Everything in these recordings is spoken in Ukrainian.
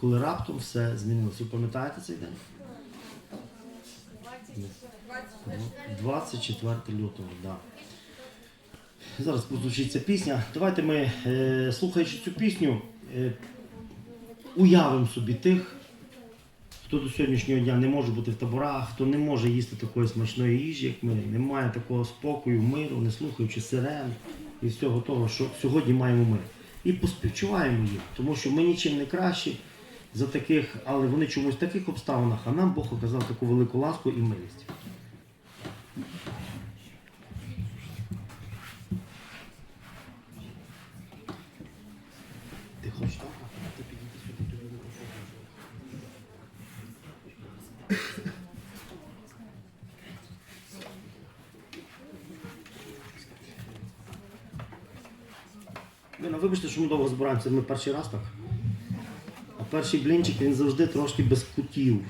коли раптом все змінилося. Ви пам'ятаєте цей день? 24 лютого, так. Да. Зараз прозвучить ця пісня. Давайте ми, е, слухаючи цю пісню, е, уявимо собі тих, хто до сьогоднішнього дня не може бути в таборах, хто не може їсти такої смачної їжі, як ми, не має такого спокою, миру, не слухаючи сирен і всього того, що сьогодні маємо ми. І поспівчуваємо їм, тому що ми нічим не кращі за таких, але вони чомусь в таких обставинах, а нам Бог оказав таку велику ласку і милість. Ти хочеш так? Ти підійди ну, вибачте, що ми довго збираємося, ми перший раз так. Перший блінчик він завжди трошки без кутів.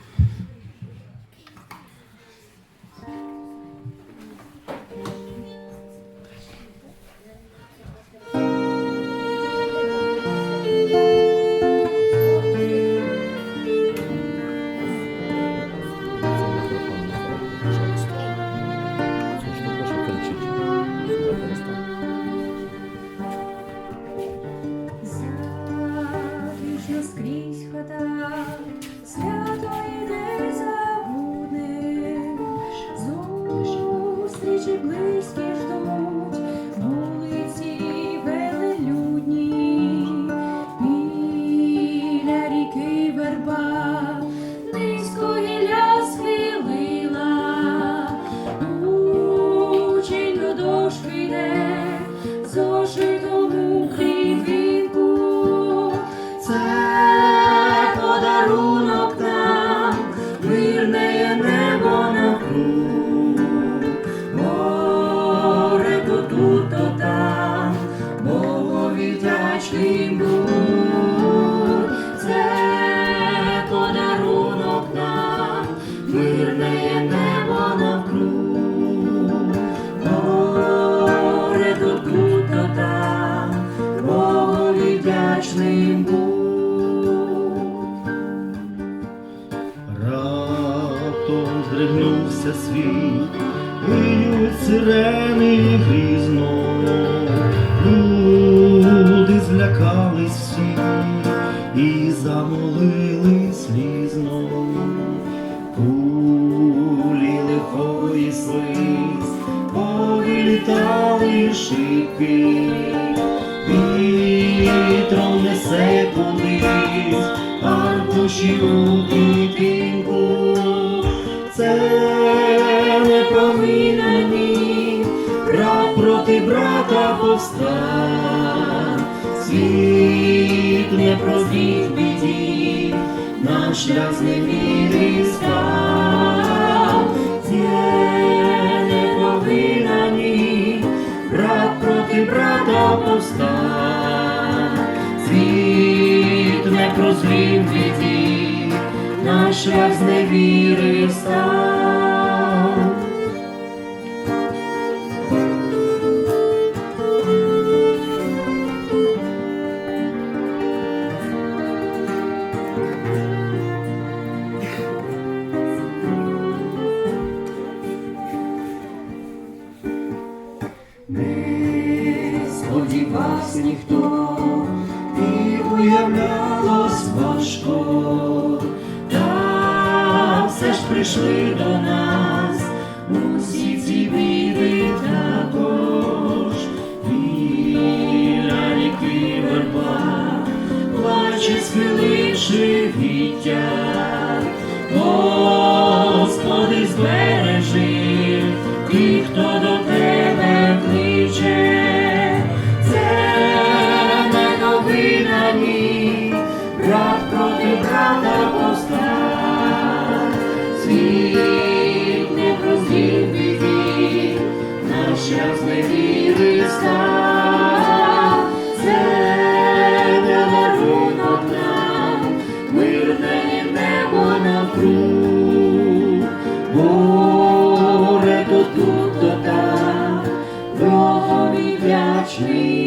Це подарунок нам, небо навкруг, море то тут, то там, вдячний будь. Раптом здригнувся світ, виють сирени грізно, повилітали вітром несе кудись, а душі у клітинку. Це не промінені, брат проти брата повстав, світ не прозрів біді, наш шлях з невіри став. Брата пуста, світ не прозрів біді, наш раз не невіри став. Сподівався ніхто, і уявлялось важко, та все ж прийшли до нас усі ці біди також, біля ріки верба, плаче схиливши віття, Господи, збережи tree.